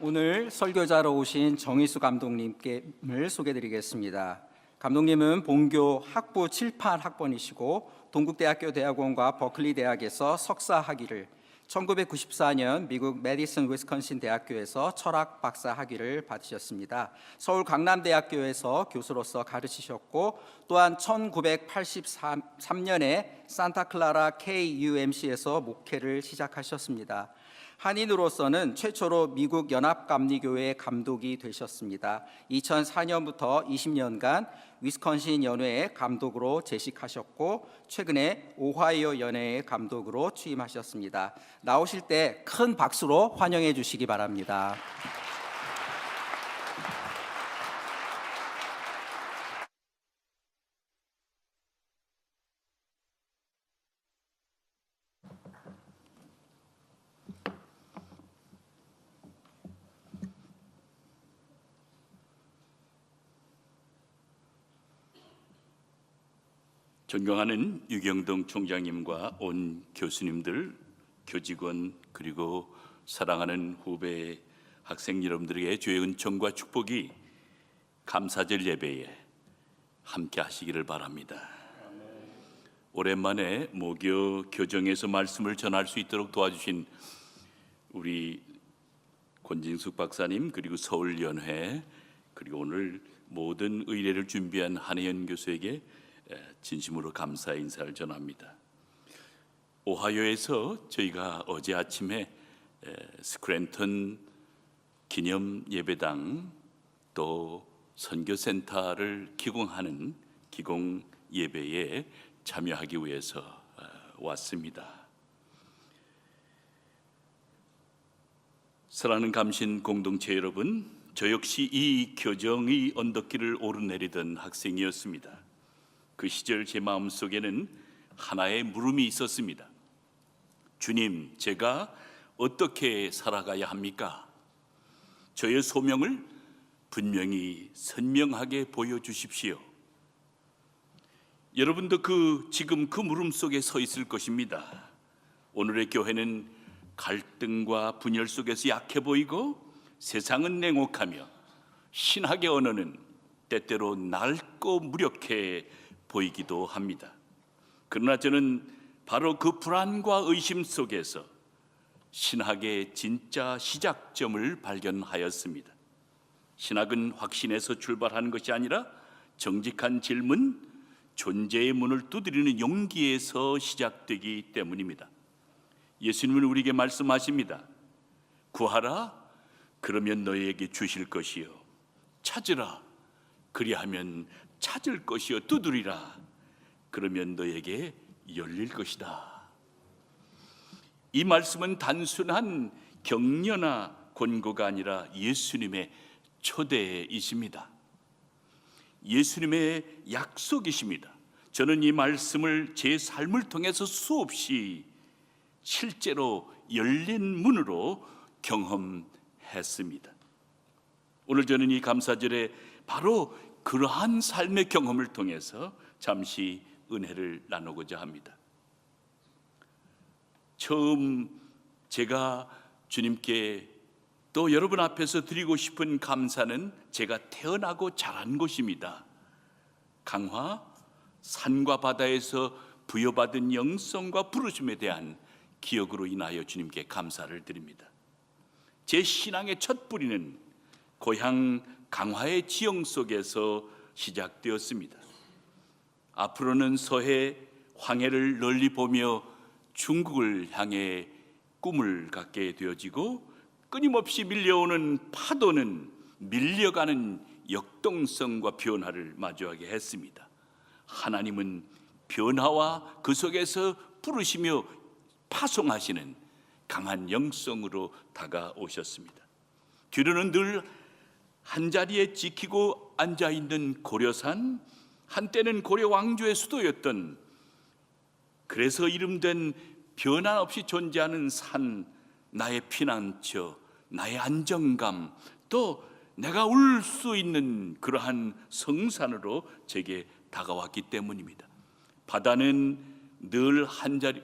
오늘 설교자로 오신 정희수 감독님을 소개드리겠습니다. 감독님은 본교 학부 7, 8학번이시고 동국대학교 대학원과 버클리 대학에서 석사 학위를 1994년 미국 메디슨 위스콘신 대학교에서 철학 박사 학위를 받으셨습니다. 서울 강남대학교에서 교수로서 가르치셨고 또한 1983년에 산타클라라 KUMC에서 목회를 시작하셨습니다. 한인으로서는 최초로 미국 연합감리교회 감독이 되셨습니다. 2004년부터 20년간 위스콘신 연회의 감독으로 재직하셨고 최근에 오하이오 연회의 감독으로 취임하셨습니다. 나오실 때 큰 박수로 환영해 주시기 바랍니다. 존경하는 유경동 총장님과 온 교수님들, 교직원 그리고 사랑하는 후배 학생 여러분들에게 주의 은총과 축복이 감사절 예배에 함께 하시기를 바랍니다. 오랜만에 모교 교정에서 말씀을 전할 수 있도록 도와주신 우리 권진숙 박사님 그리고 서울연회 그리고 오늘 모든 의례를 준비한 한혜연 교수에게 에, 진심으로 감사의 인사를 전합니다. 오하이오에서 저희가 어제 아침에 에, 스크랜턴 기념 예배당 또 선교센터를 기공하는 기공 예배에 참여하기 위해서 어, 왔습니다. 사랑하는 감신 공동체 여러분, 저 역시 이 교정의 언덕길을 오르내리던 학생이었습니다. 그 시절 제 마음 속에는 하나의 물음이 있었습니다. 주님, 제가 어떻게 살아가야 합니까? 저의 소명을 분명히 선명하게 보여주십시오. 여러분도 그 지금 그 물음 속에 서 있을 것입니다. 오늘의 교회는 갈등과 분열 속에서 약해 보이고 세상은 냉혹하며 신학의 언어는 때때로 낡고 무력해 보이기도 합니다. 그러나 저는 바로 그 불안과 의심 속에서 신학의 진짜 시작점을 발견하였습니다. 신학은 확신에서 출발하는 것이 아니라 정직한 질문, 존재의 문을 두드리는 용기에서 시작되기 때문입니다. 예수님은 우리에게 말씀하십니다. 구하라, 그러면 너희에게 주실 것이요. 찾으라, 그리하면 찾을 것이요. 두드리라, 그러면 너에게 열릴 것이다. 이 말씀은 단순한 격려나 권고가 아니라 예수님의 초대이십니다. 예수님의 약속이십니다. 저는 이 말씀을 제 삶을 통해서 수없이 실제로 열린 문으로 경험했습니다. 오늘 저는 이 감사절에 바로 그러한 삶의 경험을 통해서 잠시 은혜를 나누고자 합니다. 처음 제가 주님께 또 여러분 앞에서 드리고 싶은 감사는 제가 태어나고 자란 곳입니다. 강화 산과 바다에서 부여받은 영성과 부르심에 대한 기억으로 인하여 주님께 감사를 드립니다. 제 신앙의 첫 뿌리는 고향 강화의 지형 속에서 시작되었습니다. 앞으로는 서해 황해를 널리 보며 중국을 향해 꿈을 갖게 되어지고 끊임없이 밀려오는 파도는 밀려가는 역동성과 변화를 마주하게 했습니다. 하나님은 변화와 그 속에서 부르시며 파송하시는 강한 영성으로 다가오셨습니다. 뒤로는 늘 한자리에 지키고 앉아 있는 고려산, 한때는 고려 왕조의 수도였던 그래서 이름된 변함없이 존재하는 산, 나의 피난처, 나의 안정감, 또 내가 울 수 있는 그러한 성산으로 제게 다가왔기 때문입니다. 바다는 늘 한자리,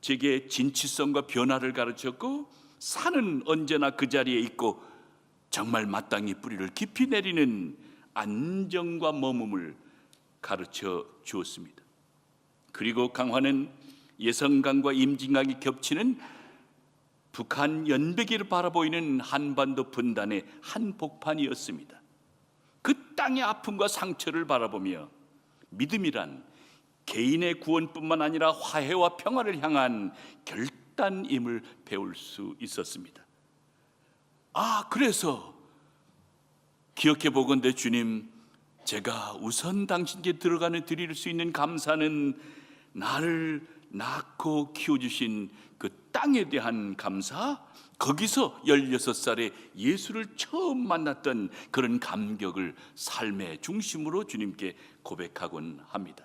제게 진취성과 변화를 가르쳤고 산은 언제나 그 자리에 있고 정말 마땅히 뿌리를 깊이 내리는 안정과 머금을 가르쳐 주었습니다. 그리고 강화는 예성강과 임진강이 겹치는 북한 연백이를 바라보이는 한반도 분단의 한복판이었습니다. 그 땅의 아픔과 상처를 바라보며 믿음이란 개인의 구원뿐만 아니라 화해와 평화를 향한 결단임을 배울 수 있었습니다. 아, 그래서 기억해 보건대 주님, 제가 우선 당신께 들어가는 드릴 수 있는 감사는 나를 낳고 키워주신 그 땅에 대한 감사, 거기서 16살에 예수를 처음 만났던 그런 감격을 삶의 중심으로 주님께 고백하곤 합니다.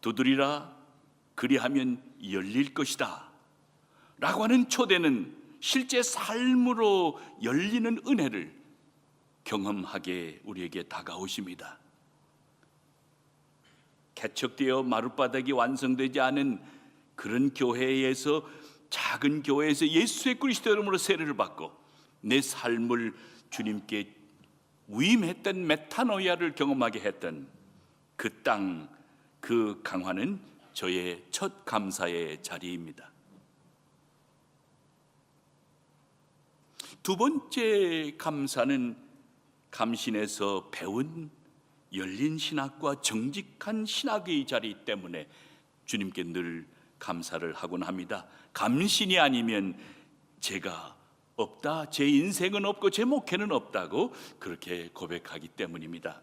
두드리라 그리하면 열릴 것이다. 라고 하는 초대는 실제 삶으로 열리는 은혜를 경험하게 우리에게 다가오십니다. 개척되어 마룻바닥이 완성되지 않은 그런 교회에서 작은 교회에서 예수의 그리스도 이름으로 세례를 받고 내 삶을 주님께 위임했던 메타노이아를 경험하게 했던 그 땅, 그 강화는 저의 첫 감사의 자리입니다. 두 번째 감사는 감신에서 배운 열린 신학과 정직한 신학의 자리 때문에 주님께 늘 감사를 하곤 합니다. 감신이 아니면 제가 없다, 제 인생은 없고 제 목회는 없다고 그렇게 고백하기 때문입니다.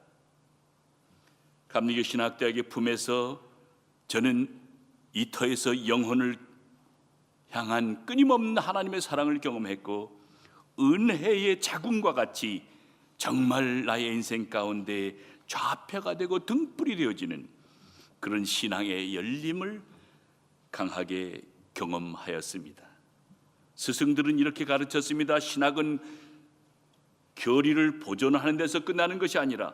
감리교 신학대학의 품에서 저는 이 터에서 영혼을 향한 끊임없는 하나님의 사랑을 경험했고 은혜의 자궁과 같이 정말 나의 인생 가운데 좌표가 되고 등불이 되어지는 그런 신앙의 열림을 강하게 경험하였습니다. 스승들은 이렇게 가르쳤습니다. 신학은 교리를 보존하는 데서 끝나는 것이 아니라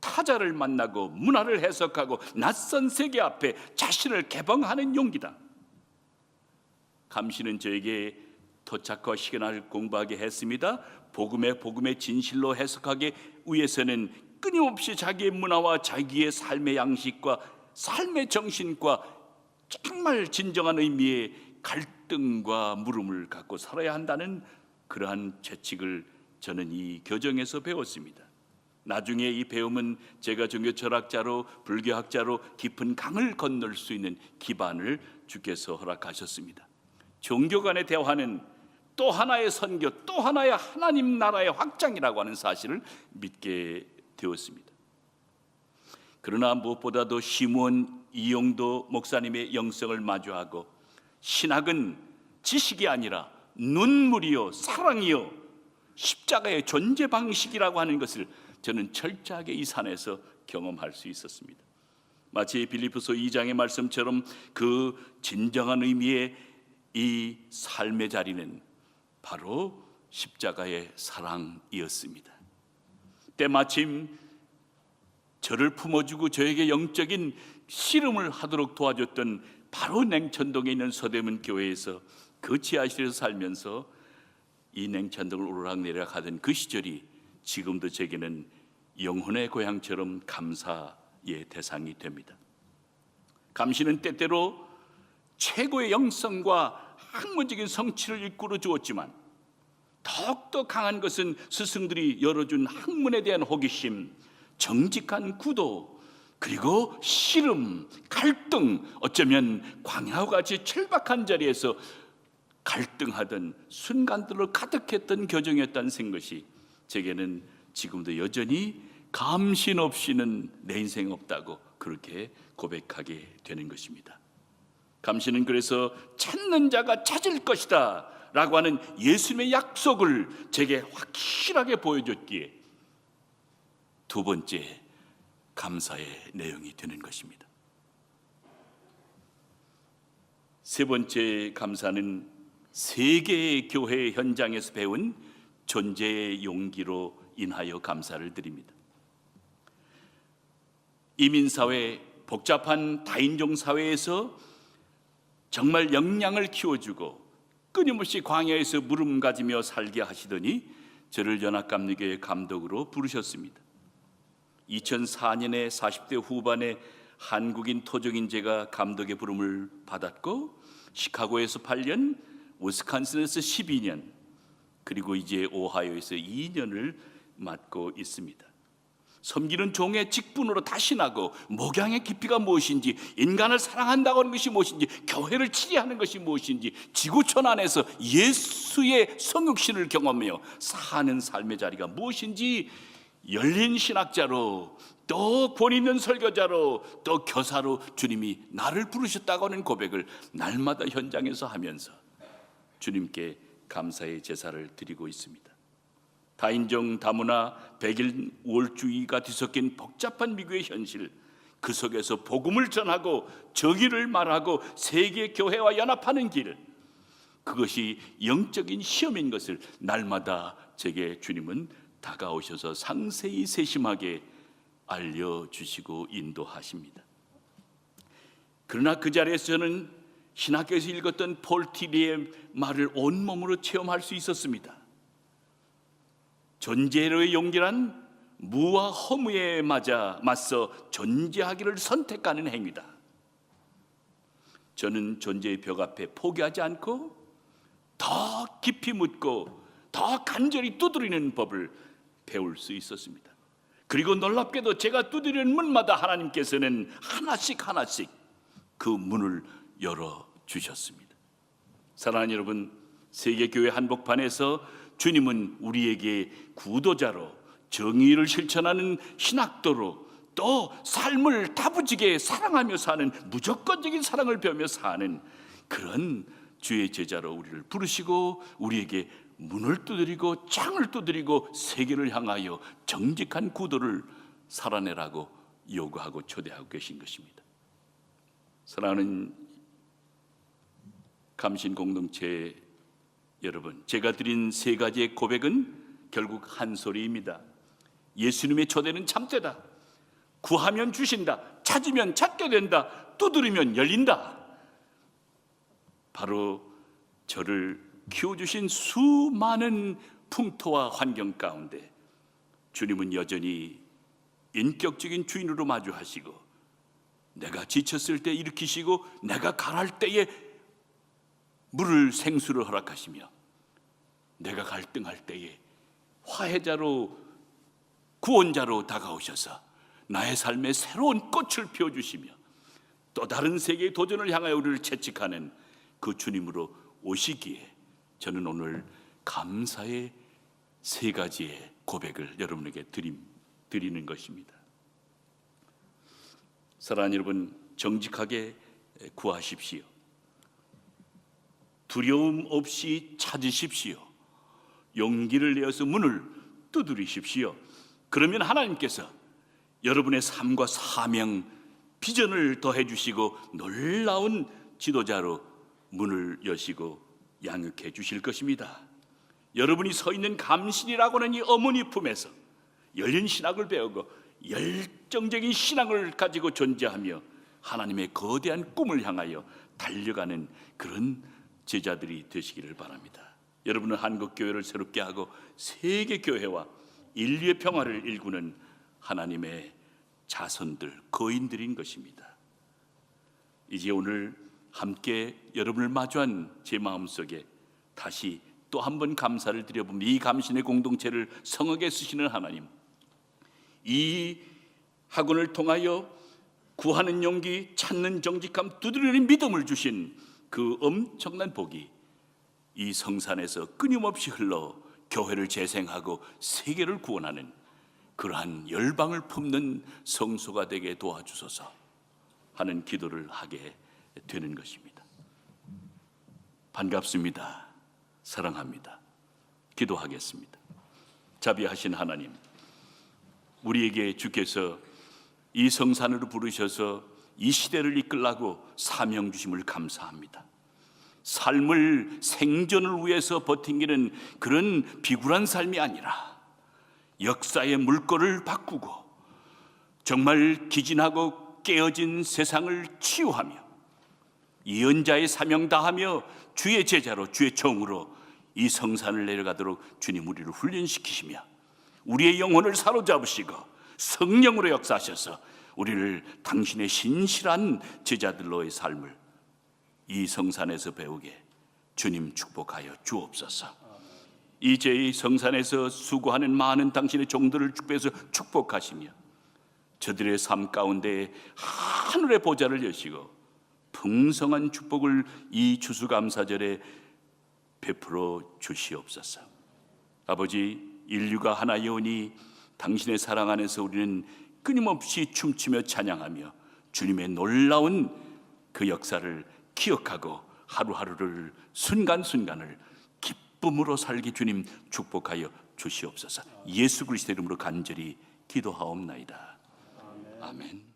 타자를 만나고 문화를 해석하고 낯선 세계 앞에 자신을 개방하는 용기다. 감시는 저에게 토착과 시간을 공부하게 했습니다. 복음의 복음의 진실로 해석하기 위해서는 끊임없이 자기의 문화와 자기의 삶의 양식과 삶의 정신과 정말 진정한 의미의 갈등과 물음을 갖고 살아야 한다는 그러한 채찍을 저는 이 교정에서 배웠습니다. 나중에 이 배움은 제가 종교 철학자로 불교학자로 깊은 강을 건널 수 있는 기반을 주께서 허락하셨습니다. 종교 간의 대화는 또 하나의 선교, 또 하나의 하나님 나라의 확장이라고 하는 사실을 믿게 되었습니다. 그러나 무엇보다도 시몬 이용도 목사님의 영성을 마주하고 신학은 지식이 아니라 눈물이요 사랑이요 십자가의 존재 방식이라고 하는 것을 저는 철저하게 이 산에서 경험할 수 있었습니다. 마치 빌리프서 2장의 말씀처럼 그 진정한 의미의 이 삶의 자리는 바로 십자가의 사랑이었습니다. 때마침 저를 품어주고 저에게 영적인 씨름을 하도록 도와줬던 바로 냉천동에 있는 서대문 교회에서 그 지하실에서 살면서 이 냉천동을 오르락내리락 하던 그 시절이 지금도 제게는 영혼의 고향처럼 감사의 대상이 됩니다. 감시는 때때로 최고의 영성과 학문적인 성취를 이끌어 주었지만 더욱더 강한 것은 스승들이 열어준 학문에 대한 호기심, 정직한 구도, 그리고 씨름, 갈등, 어쩌면 광야와 같이 철박한 자리에서 갈등하던 순간들로 가득했던 교정이었다는 생것이 제게는 지금도 여전히 감신 없이는 내 인생 없다고 그렇게 고백하게 되는 것입니다. 감신은 그래서 찾는 자가 찾을 것이다 라고 하는 예수님의 약속을 제게 확실하게 보여줬기에 두 번째 감사의 내용이 되는 것입니다. 세 번째 감사는 세계의 교회 현장에서 배운 존재의 용기로 인하여 감사를 드립니다. 이민사회, 복잡한 다인종 사회에서 정말 역량을 키워주고 끊임없이 광야에서 물음 가지며 살게 하시더니 저를 연합감리교회 감독으로 부르셨습니다. 2004년에 40대 후반에 한국인 토종인 제가 감독의 부름을 받았고 시카고에서 8년, 위스콘신에서 12년, 그리고 이제 오하이오에서 2년을 맡고 있습니다. 섬기는 종의 직분으로 다시 나고 목양의 깊이가 무엇인지 인간을 사랑한다고 하는 것이 무엇인지 교회를 치리하는 것이 무엇인지 지구촌 안에서 예수의 성육신을 경험하며 사는 삶의 자리가 무엇인지 열린 신학자로 또권 있는 설교자로 또 교사로 주님이 나를 부르셨다고 하는 고백을 날마다 현장에서 하면서 주님께 감사의 제사를 드리고 있습니다. 다인종 다문화 백일 우월주의가 뒤섞인 복잡한 미국의 현실 그 속에서 복음을 전하고 정의를 말하고 세계 교회와 연합하는 길 그것이 영적인 시험인 것을 날마다 제게 주님은 다가오셔서 상세히 세심하게 알려주시고 인도하십니다. 그러나 그 자리에서 저는 신학교에서 읽었던 폴 티리의 말을 온몸으로 체험할 수 있었습니다. 존재로의 용기란 무와 허무에 맞아 맞서 존재하기를 선택하는 행위다. 저는 존재의 벽 앞에 포기하지 않고 더 깊이 묻고 더 간절히 두드리는 법을 배울 수 있었습니다. 그리고 놀랍게도 제가 두드리는 문마다 하나님께서는 하나씩 하나씩 그 문을 열어 주셨습니다. 사랑하는 여러분, 세계 교회 한복판에서 주님은 우리에게 구도자로 정의를 실천하는 신학도로 또 삶을 다부지게 사랑하며 사는 무조건적인 사랑을 배우며 사는 그런 주의 제자로 우리를 부르시고 우리에게 문을 두드리고 창을 두드리고 세계를 향하여 정직한 구도를 살아내라고 요구하고 초대하고 계신 것입니다. 사랑하는 감신 공동체 여러분, 제가 드린 세 가지의 고백은 결국 한 소리입니다. 예수님의 초대는 참되다. 구하면 주신다. 찾으면 찾게 된다. 두드리면 열린다. 바로 저를 키워주신 수많은 풍토와 환경 가운데 주님은 여전히 인격적인 주인으로 마주하시고 내가 지쳤을 때 일으키시고 내가 가랄 때에 물을 생수를 허락하시며 내가 갈등할 때에 화해자로 구원자로 다가오셔서 나의 삶에 새로운 꽃을 피워 주시며 또 다른 세계의 도전을 향하여 우리를 채찍하는 그 주님으로 오시기에 저는 오늘 감사의 세 가지의 고백을 여러분에게 드림, 드리는 것입니다. 사랑하는 여러분, 정직하게 구하십시오. 두려움 없이 찾으십시오. 용기를 내어서 문을 두드리십시오. 그러면 하나님께서 여러분의 삶과 사명, 비전을 더해 주시고 놀라운 지도자로 문을 여시고 양육해 주실 것입니다. 여러분이 서 있는 감신이라고 하는 이 어머니 품에서 열린 신학을 배우고 열정적인 신앙을 가지고 존재하며 하나님의 거대한 꿈을 향하여 달려가는 그런 제자들이 되시기를 바랍니다. 여러분은 한국 교회를 새롭게 하고 세계 교회와 인류의 평화를 일구는 하나님의 자손들, 거인들인 것입니다. 이제 오늘 함께 여러분을 마주한 제 마음속에 다시 또 한 번 감사를 드려보면 이 감신의 공동체를 성하게 쓰시는 하나님 이 학원을 통하여 구하는 용기, 찾는 정직함, 두드리는 믿음을 주신 그 엄청난 복이 이 성산에서 끊임없이 흘러 교회를 재생하고 세계를 구원하는 그러한 열방을 품는 성소가 되게 도와주소서 하는 기도를 하게 되는 것입니다. 반갑습니다. 사랑합니다. 기도하겠습니다. 자비하신 하나님, 우리에게 주께서 이 성산으로 부르셔서 이 시대를 이끌라고 사명 주심을 감사합니다. 삶을 생존을 위해서 버팅기는 그런 비굴한 삶이 아니라 역사의 물꼬를 바꾸고 정말 기진하고 깨어진 세상을 치유하며 예언자의 사명 다하며 주의 제자로 주의 종으로 이 성산을 내려가도록 주님 우리를 훈련시키시며 우리의 영혼을 사로잡으시고 성령으로 역사하셔서 우리를 당신의 신실한 제자들로의 삶을 이 성산에서 배우게 주님 축복하여 주옵소서. 이제 이 성산에서 수고하는 많은 당신의 종들을 축복해서 축복하시며 저들의 삶 가운데 하늘의 보좌를 여시고 풍성한 축복을 이 추수감사절에 베풀어 주시옵소서. 아버지 인류가 하나여오니 당신의 사랑 안에서 우리는 끊임없이 춤추며 찬양하며 주님의 놀라운 그 역사를 기억하고 하루하루를 순간순간을 기쁨으로 살게 주님 축복하여 주시옵소서. 예수 그리스도 이름으로 간절히 기도하옵나이다. 아멘.